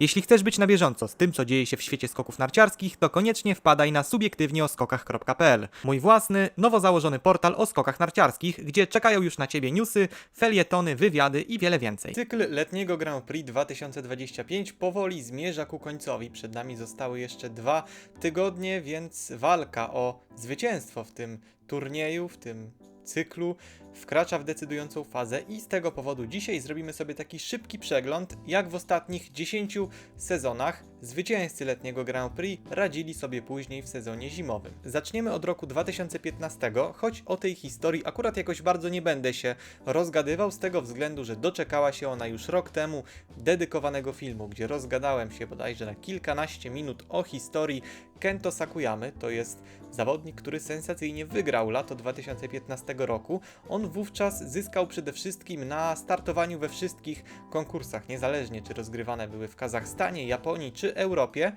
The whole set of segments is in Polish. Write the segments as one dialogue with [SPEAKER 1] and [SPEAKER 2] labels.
[SPEAKER 1] Jeśli chcesz być na bieżąco z tym, co dzieje się w świecie skoków narciarskich, to koniecznie wpadaj na subiektywnieoskokach.pl. Mój własny, nowo założony portal o skokach narciarskich, gdzie czekają już na Ciebie newsy, felietony, wywiady i wiele więcej. Cykl letniego Grand Prix 2025 powoli zmierza ku końcowi. Przed nami zostały jeszcze dwa tygodnie, więc walka o zwycięstwo w tym turnieju, w tym cyklu wkracza w decydującą fazę i z tego powodu dzisiaj zrobimy sobie taki szybki przegląd, jak w ostatnich 10 sezonach zwycięzcy letniego Grand Prix radzili sobie później w sezonie zimowym. Zaczniemy od roku 2015, choć o tej historii akurat jakoś bardzo nie będę się rozgadywał z tego względu, że doczekała się ona już rok temu dedykowanego filmu, gdzie rozgadałem się bodajże na kilkanaście minut o historii Kento Sakuyamy, to jest zawodnik, który sensacyjnie wygrał lato 2015 roku. On wówczas zyskał przede wszystkim na startowaniu we wszystkich konkursach, niezależnie czy rozgrywane były w Kazachstanie, Japonii czy Europie.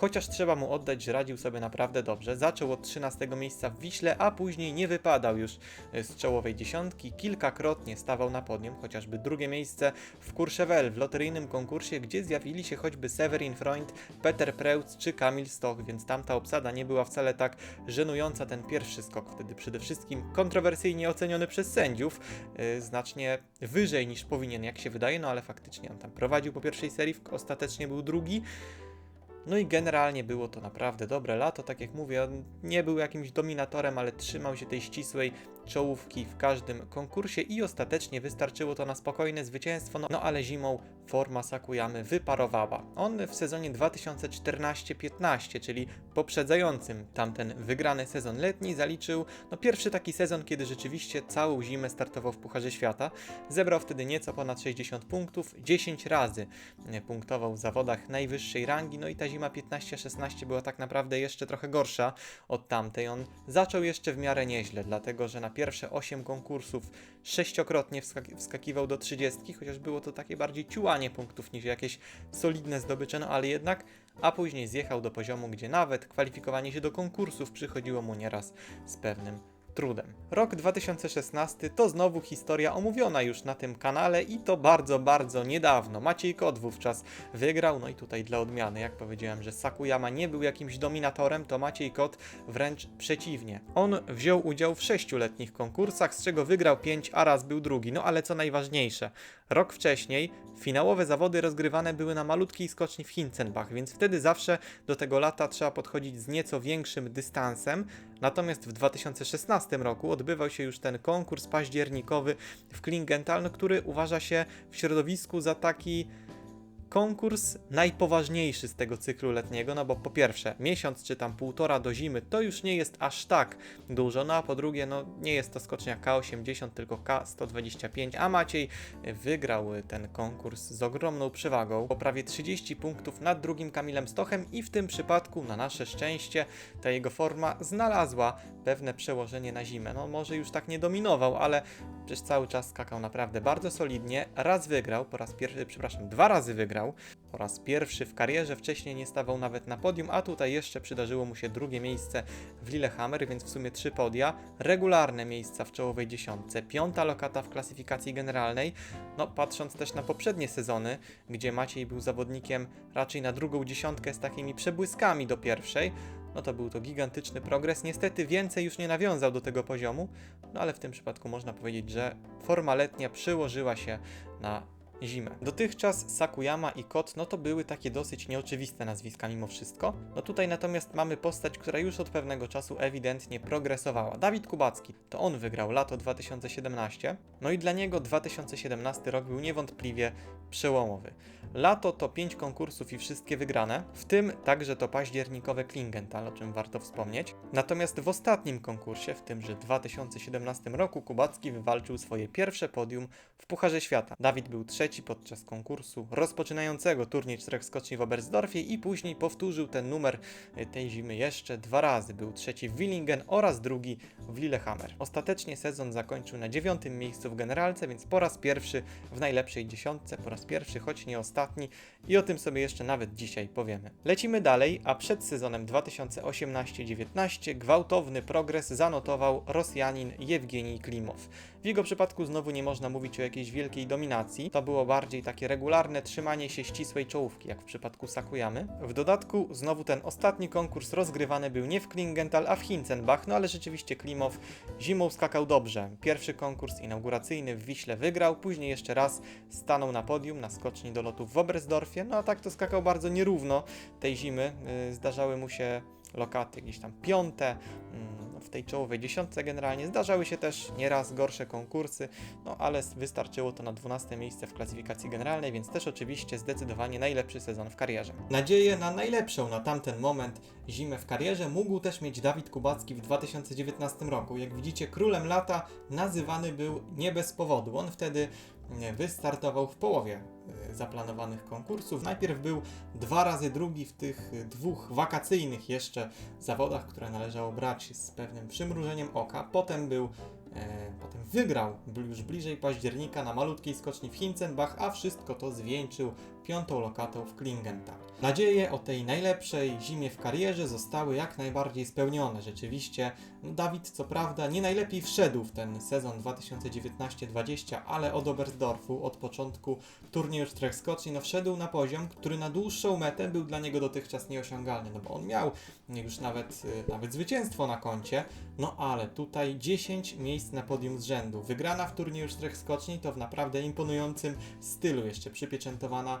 [SPEAKER 1] Chociaż trzeba mu oddać, radził sobie naprawdę dobrze. Zaczął od 13 miejsca w Wiśle, a później nie wypadał już e, z czołowej dziesiątki. Kilkakrotnie stawał na podium, chociażby drugie miejsce w Courchevel w loteryjnym konkursie, gdzie zjawili się choćby Severin Freund, Peter Preutz czy Kamil Stoch, więc tamta obsada nie była wcale tak żenująca. Ten pierwszy skok wtedy przede wszystkim kontrowersyjnie oceniony przez sędziów, yy, znacznie wyżej niż powinien, jak się wydaje, no ale faktycznie on tam prowadził po pierwszej serii, ostatecznie był drugi. No i generalnie było to naprawdę dobre lato, tak jak mówię, on nie był jakimś dominatorem, ale trzymał się tej ścisłej czołówki w każdym konkursie i ostatecznie wystarczyło to na spokojne zwycięstwo, no, no ale zimą forma Sakuyamy wyparowała. On w sezonie 2014-15, czyli poprzedzającym tamten wygrany sezon letni, zaliczył no, pierwszy taki sezon, kiedy rzeczywiście całą zimę startował w Pucharze Świata. Zebrał wtedy nieco ponad 60 punktów, 10 razy e, punktował w zawodach najwyższej rangi, no i ta zima 15-16 była tak naprawdę jeszcze trochę gorsza od tamtej. On zaczął jeszcze w miarę nieźle, dlatego że na pierwsze 8 konkursów sześciokrotnie wskaki- wskakiwał do 30, chociaż było to takie bardziej ciułanie punktów niż jakieś solidne zdobycze, no ale jednak, a później zjechał do poziomu, gdzie nawet kwalifikowanie się do konkursów przychodziło mu nieraz z pewnym trudem. Rok 2016 to znowu historia omówiona już na tym kanale i to bardzo, bardzo niedawno. Maciej Kot wówczas wygrał, no i tutaj dla odmiany, jak powiedziałem, że Sakuyama nie był jakimś dominatorem, to Maciej Kot wręcz przeciwnie. On wziął udział w sześciu letnich konkursach, z czego wygrał pięć, a raz był drugi. No ale co najważniejsze, rok wcześniej finałowe zawody rozgrywane były na malutkiej skoczni w Hinzenbach, więc wtedy zawsze do tego lata trzeba podchodzić z nieco większym dystansem. Natomiast w 2016 roku odbywał się już ten konkurs październikowy w Klingenthal, który uważa się w środowisku za taki konkurs najpoważniejszy z tego cyklu letniego, no bo po pierwsze, miesiąc czy tam półtora do zimy to już nie jest aż tak dużo, no a po drugie, no nie jest to skocznia K80, tylko K125, a Maciej wygrał ten konkurs z ogromną przewagą, o prawie 30 punktów nad drugim Kamilem Stochem i w tym przypadku, na nasze szczęście, ta jego forma znalazła pewne przełożenie na zimę. No może już tak nie dominował, ale przez cały czas skakał naprawdę bardzo solidnie. Raz wygrał, po raz pierwszy, przepraszam, dwa razy wygrał. Po raz pierwszy w karierze, wcześniej nie stawał nawet na podium, a tutaj jeszcze przydarzyło mu się drugie miejsce w Lillehammer, więc w sumie trzy podia, regularne miejsca w czołowej dziesiątce, piąta lokata w klasyfikacji generalnej. No, patrząc też na poprzednie sezony, gdzie Maciej był zawodnikiem raczej na drugą dziesiątkę z takimi przebłyskami do pierwszej, no to był to gigantyczny progres. Niestety więcej już nie nawiązał do tego poziomu, no ale w tym przypadku można powiedzieć, że forma letnia przyłożyła się na zimę. Dotychczas Sakuyama i Kot, no to były takie dosyć nieoczywiste nazwiska mimo wszystko. No tutaj natomiast mamy postać, która już od pewnego czasu ewidentnie progresowała. Dawid Kubacki, to on wygrał lato 2017, no i dla niego 2017 rok był niewątpliwie przełomowy. Lato to 5 konkursów i wszystkie wygrane, w tym także to październikowe Klingenthal, o czym warto wspomnieć. Natomiast w ostatnim konkursie, w tymże 2017 roku, Kubacki wywalczył swoje pierwsze podium w Pucharze Świata. Dawid był trzeci podczas konkursu rozpoczynającego turniej czterech skoczni w Oberstdorfie i później powtórzył ten numer y, tej zimy jeszcze dwa razy. Był trzeci w Willingen oraz drugi w Lillehammer. Ostatecznie sezon zakończył na dziewiątym miejscu w generalce, więc po raz pierwszy w najlepszej dziesiątce, po raz pierwszy, choć nie ostatni ostatni i o tym sobie jeszcze nawet dzisiaj powiemy. Lecimy dalej, a przed sezonem 2018-19 gwałtowny progres zanotował Rosjanin Jewgenij Klimow. W jego przypadku znowu nie można mówić o jakiejś wielkiej dominacji, to było bardziej takie regularne trzymanie się ścisłej czołówki, jak w przypadku Sakuyamy. W dodatku znowu ten ostatni konkurs rozgrywany był nie w Klingenthal, a w Hinzenbach, no ale rzeczywiście Klimow zimą skakał dobrze. Pierwszy konkurs inauguracyjny w Wiśle wygrał, później jeszcze raz stanął na podium na skoczni do w Oberstdorfie, no a tak to skakał bardzo nierówno tej zimy. Yy, Zdarzały mu się lokaty gdzieś tam piąte, mm, w tej czołowej dziesiątce generalnie. Zdarzały się też nieraz gorsze konkursy, no ale wystarczyło to na 12 miejsce w klasyfikacji generalnej, więc też oczywiście zdecydowanie najlepszy sezon w karierze. Nadzieję na najlepszą na tamten moment zimę w karierze mógł też mieć Dawid Kubacki w 2019 roku. Jak widzicie, królem lata nazywany był nie bez powodu. On wtedy wystartował w połowie e, zaplanowanych konkursów. Najpierw był dwa razy drugi w tych e, dwóch wakacyjnych jeszcze zawodach, które należało brać z pewnym przymrużeniem oka. Potem był E, potem wygrał bl- już bliżej października na malutkiej skoczni w Hinzenbach, a wszystko to zwieńczył piątą lokatą w Klingenthal. Nadzieje o tej najlepszej zimie w karierze zostały jak najbardziej spełnione. Rzeczywiście, no Dawid co prawda nie najlepiej wszedł w ten sezon 2019-20, ale od Oberstdorfu, od początku turnieju czterech skoczni, no wszedł na poziom, który na dłuższą metę był dla niego dotychczas nieosiągalny, no bo on miał już nawet, y, nawet zwycięstwo na koncie, no ale tutaj 10 miejsc na podium z rzędu. Wygrana w turnieju czterech skoczni to w naprawdę imponującym stylu, jeszcze przypieczętowana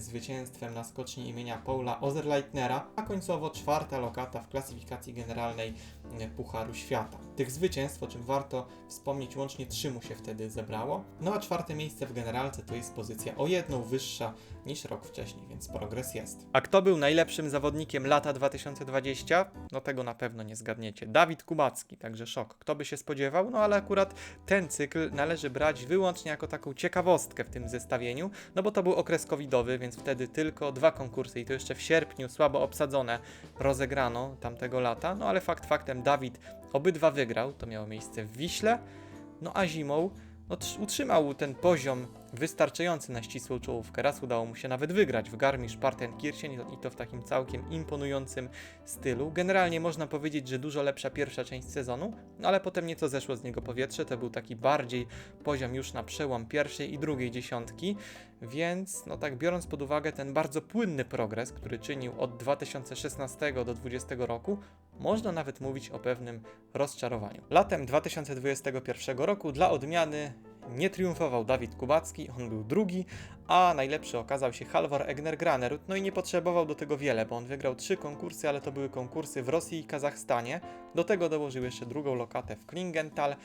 [SPEAKER 1] zwycięstwem na skoczni imienia Paula Ozerleitnera, a końcowo czwarta lokata w klasyfikacji generalnej Pucharu Świata. Tych zwycięstw, o czym warto wspomnieć, łącznie trzy mu się wtedy zebrało. No a czwarte miejsce w generalce to jest pozycja o jedną wyższa niż rok wcześniej, więc progres jest. A kto był najlepszym zawodnikiem lata 2020? No tego na pewno nie zgadniecie. Dawid Kubacki, także szok. Kto by się spodziewał? No ale akurat ten cykl należy brać wyłącznie jako taką ciekawostkę w tym zestawieniu, no bo to był okres covidowy, więc wtedy tylko dwa konkursy i to jeszcze w sierpniu słabo obsadzone rozegrano tamtego lata, no ale fakt faktem Dawid obydwa wygrał, to miało miejsce w Wiśle, no a zimą no, tr- utrzymał ten poziom wystarczający na ścisłą czołówkę. Raz udało mu się nawet wygrać w Garmisch-Partenkirchen i to- i to w takim całkiem imponującym stylu. Generalnie można powiedzieć, że dużo lepsza pierwsza część sezonu, no ale potem nieco zeszło z niego powietrze. To był taki bardziej poziom już na przełom pierwszej i drugiej dziesiątki, więc no tak biorąc pod uwagę ten bardzo płynny progres, który czynił od 2016 do 2020 roku, można nawet mówić o pewnym rozczarowaniu. Latem 2021 roku dla odmiany nie triumfował Dawid Kubacki, on był drugi, a najlepszy okazał się Halvar Egner Granerud. No i nie potrzebował do tego wiele, bo on wygrał trzy konkursy, ale to były konkursy w Rosji i Kazachstanie. Do tego dołożył jeszcze drugą lokatę w Klingenthal.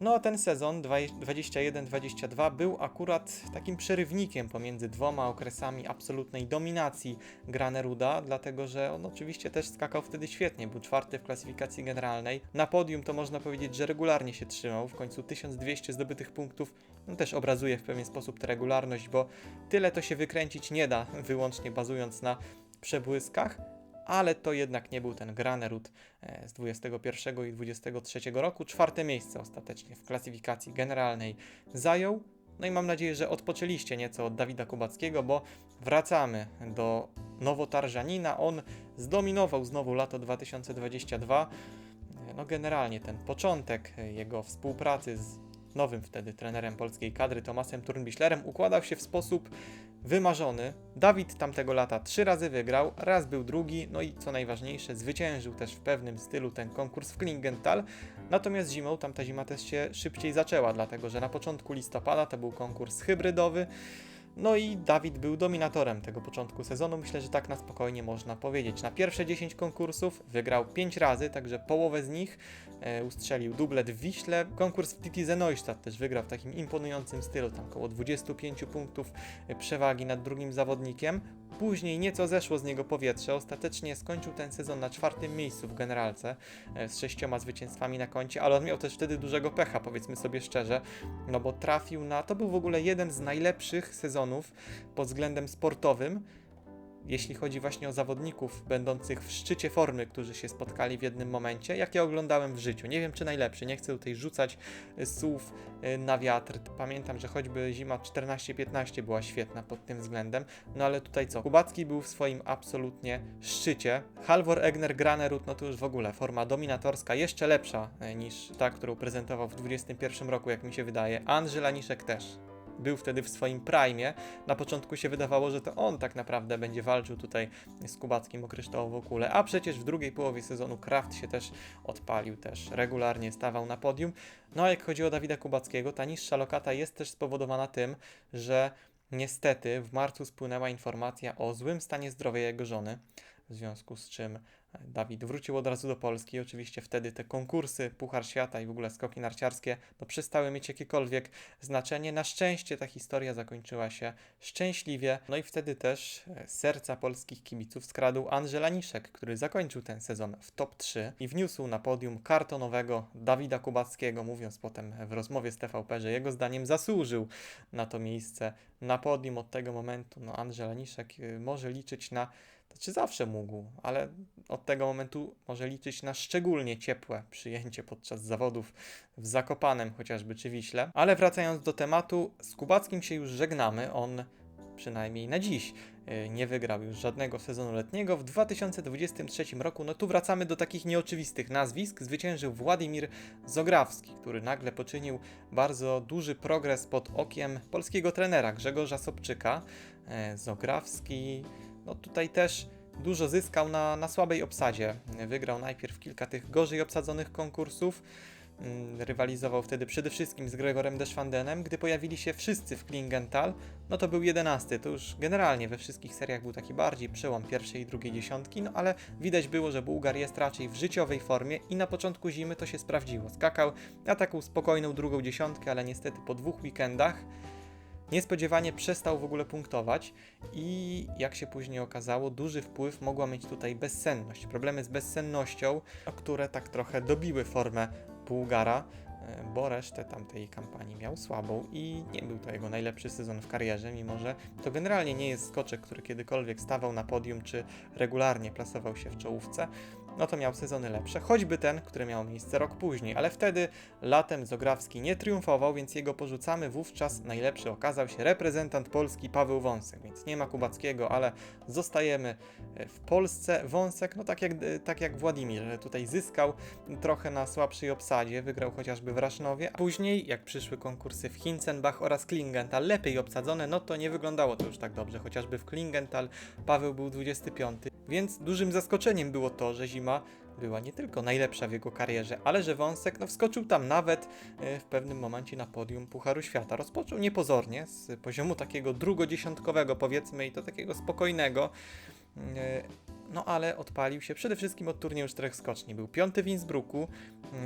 [SPEAKER 1] No a ten sezon 21-22 był akurat takim przerywnikiem pomiędzy dwoma okresami absolutnej dominacji Graneruda, dlatego że on oczywiście też skakał wtedy świetnie, był czwarty w klasyfikacji generalnej. Na podium to można powiedzieć, że regularnie się trzymał, w końcu 1200 zdobytych punktów no też obrazuje w pewien sposób tę regularność, bo tyle to się wykręcić nie da, wyłącznie bazując na przebłyskach ale to jednak nie był ten Granerud e, z 21 i 23 roku. Czwarte miejsce ostatecznie w klasyfikacji generalnej zajął. No i mam nadzieję, że odpoczęliście nieco od Dawida Kubackiego, bo wracamy do Nowotarżanina. On zdominował znowu lato 2022. E, No generalnie ten początek e, jego współpracy z nowym wtedy trenerem polskiej kadry Tomasem Turnbischlerem układał się w sposób wymarzony. Dawid tamtego lata trzy razy wygrał, raz był drugi, no i co najważniejsze, zwyciężył też w pewnym stylu ten konkurs w Klingenthal. Natomiast zimą, tamta zima też się szybciej zaczęła, dlatego że na początku listopada to był konkurs hybrydowy. No i Dawid był dominatorem tego początku sezonu, myślę, że tak na spokojnie można powiedzieć. Na pierwsze 10 konkursów wygrał 5 razy, także połowę z nich e, ustrzelił dublet w Wiśle. Konkurs w Titize Neustadt też wygrał w takim imponującym stylu, tam około 25 punktów e, przewagi nad drugim zawodnikiem. Później nieco zeszło z niego powietrze, ostatecznie skończył ten sezon na czwartym miejscu w generalce e, z sześcioma zwycięstwami na koncie, ale on miał też wtedy dużego pecha, powiedzmy sobie szczerze, no bo trafił na, to był w ogóle jeden z najlepszych sezonów pod względem sportowym, jeśli chodzi właśnie o zawodników będących w szczycie formy, którzy się spotkali w jednym momencie, jak ja oglądałem w życiu. Nie wiem, czy najlepszy, nie chcę tutaj rzucać y, słów y, na wiatr. Pamiętam, że choćby zima 14-15 była świetna pod tym względem, no ale tutaj co? Kubacki był w swoim absolutnie szczycie. Halvor Egner Granerud, no to już w ogóle forma dominatorska, jeszcze lepsza y, niż ta, którą prezentował w 21 roku, jak mi się wydaje. Andrzej Laniszek też był wtedy w swoim prime. Na początku się wydawało, że to on tak naprawdę będzie walczył tutaj z Kubackim o kryształową kulę, a przecież w drugiej połowie sezonu Kraft się też odpalił, też regularnie stawał na podium. No a jak chodzi o Dawida Kubackiego, ta niższa lokata jest też spowodowana tym, że niestety w marcu spłynęła informacja o złym stanie zdrowia jego żony, w związku z czym Dawid wrócił od razu do Polski. Oczywiście wtedy te konkursy, Puchar Świata i w ogóle skoki narciarskie no, przestały mieć jakiekolwiek znaczenie. Na szczęście ta historia zakończyła się szczęśliwie. No i wtedy też e, serca polskich kibiców skradł Andrzej Laniszek, który zakończył ten sezon w top 3 i wniósł na podium kartonowego Dawida Kubackiego, mówiąc potem w rozmowie z TVP, że jego zdaniem zasłużył na to miejsce na podium. Od tego momentu no, Andrzej Laniszek e, może liczyć na czy zawsze mógł, ale od tego momentu może liczyć na szczególnie ciepłe przyjęcie podczas zawodów w Zakopanem chociażby czy Wiśle. Ale wracając do tematu, z Kubackim się już żegnamy. On przynajmniej na dziś y, nie wygrał już żadnego sezonu letniego. W 2023 roku, no tu wracamy do takich nieoczywistych nazwisk, zwyciężył Władimir Zograwski, który nagle poczynił bardzo duży progres pod okiem polskiego trenera Grzegorza Sobczyka. E, Zograwski no tutaj też dużo zyskał na, na słabej obsadzie. Wygrał najpierw kilka tych gorzej obsadzonych konkursów. Mm, rywalizował wtedy przede wszystkim z Gregorem Deschwandenem. Gdy pojawili się wszyscy w Klingenthal, no to był jedenasty. To już generalnie we wszystkich seriach był taki bardziej przełom pierwszej i drugiej dziesiątki, no ale widać było, że Bułgar jest raczej w życiowej formie i na początku zimy to się sprawdziło. Skakał na taką spokojną drugą dziesiątkę, ale niestety po dwóch weekendach Niespodziewanie przestał w ogóle punktować i jak się później okazało, duży wpływ mogła mieć tutaj bezsenność. Problemy z bezsennością, które tak trochę dobiły formę Bułgara, e, bo resztę tamtej kampanii miał słabą i nie był to jego najlepszy sezon w karierze, mimo że to generalnie nie jest skoczek, który kiedykolwiek stawał na podium czy regularnie plasował się w czołówce no to miał sezony lepsze, choćby ten, który miał miejsce rok później, ale wtedy latem Zograwski nie triumfował, więc jego porzucamy. Wówczas najlepszy okazał się reprezentant Polski Paweł Wąsek, więc nie ma Kubackiego, ale zostajemy e, w Polsce. Wąsek, no tak jak, e, tak jak Władimir, tutaj zyskał trochę na słabszej obsadzie, wygrał chociażby w Rasznowie. Później, jak przyszły konkursy w Hinzenbach oraz Klingenthal, lepiej obsadzone, no to nie wyglądało to już tak dobrze, chociażby w Klingenthal Paweł był 25. Więc dużym zaskoczeniem było to, że zima była nie tylko najlepsza w jego karierze, ale że Wąsek no, wskoczył tam nawet e, w pewnym momencie na podium Pucharu Świata. Rozpoczął niepozornie z poziomu takiego drugodziesiątkowego powiedzmy i to takiego spokojnego. E, no ale odpalił się przede wszystkim od turnieju czterech skoczni. Był piąty w Innsbrucku,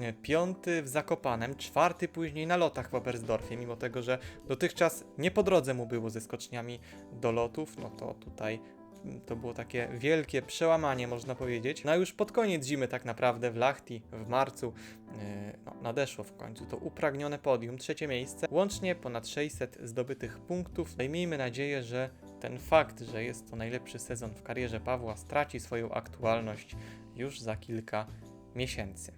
[SPEAKER 1] e, piąty w Zakopanem, czwarty później na lotach w Oberstdorfie, mimo tego, że dotychczas nie po drodze mu było ze skoczniami do lotów, no to tutaj to było takie wielkie przełamanie, można powiedzieć. No już pod koniec zimy tak naprawdę w Lachti w marcu yy, no, nadeszło w końcu to upragnione podium, trzecie miejsce. Łącznie ponad 600 zdobytych punktów. No i miejmy nadzieję, że ten fakt, że jest to najlepszy sezon w karierze Pawła straci swoją aktualność już za kilka miesięcy.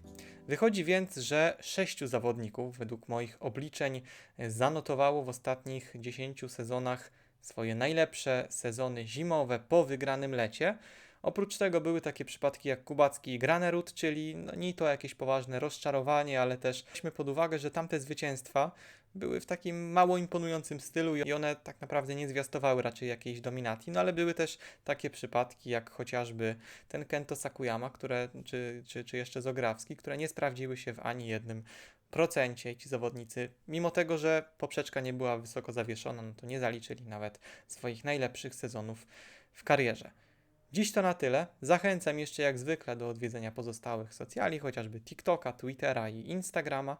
[SPEAKER 1] Wychodzi więc, że sześciu zawodników, według moich obliczeń, zanotowało w ostatnich 10 sezonach swoje najlepsze sezony zimowe po wygranym lecie. Oprócz tego były takie przypadki jak Kubacki i Granerud, czyli no nie to jakieś poważne rozczarowanie, ale też weźmy pod uwagę, że tamte zwycięstwa były w takim mało imponującym stylu i one tak naprawdę nie zwiastowały raczej jakiejś dominacji, no ale były też takie przypadki jak chociażby ten Kento Sakuyama, które, czy, czy, czy jeszcze Zograwski, które nie sprawdziły się w ani jednym procencie ci zawodnicy, mimo tego, że poprzeczka nie była wysoko zawieszona, no to nie zaliczyli nawet swoich najlepszych sezonów w karierze. Dziś to na tyle. Zachęcam jeszcze jak zwykle do odwiedzenia pozostałych socjali, chociażby TikToka, Twittera i Instagrama.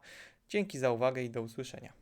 [SPEAKER 1] Dzięki za uwagę i do usłyszenia.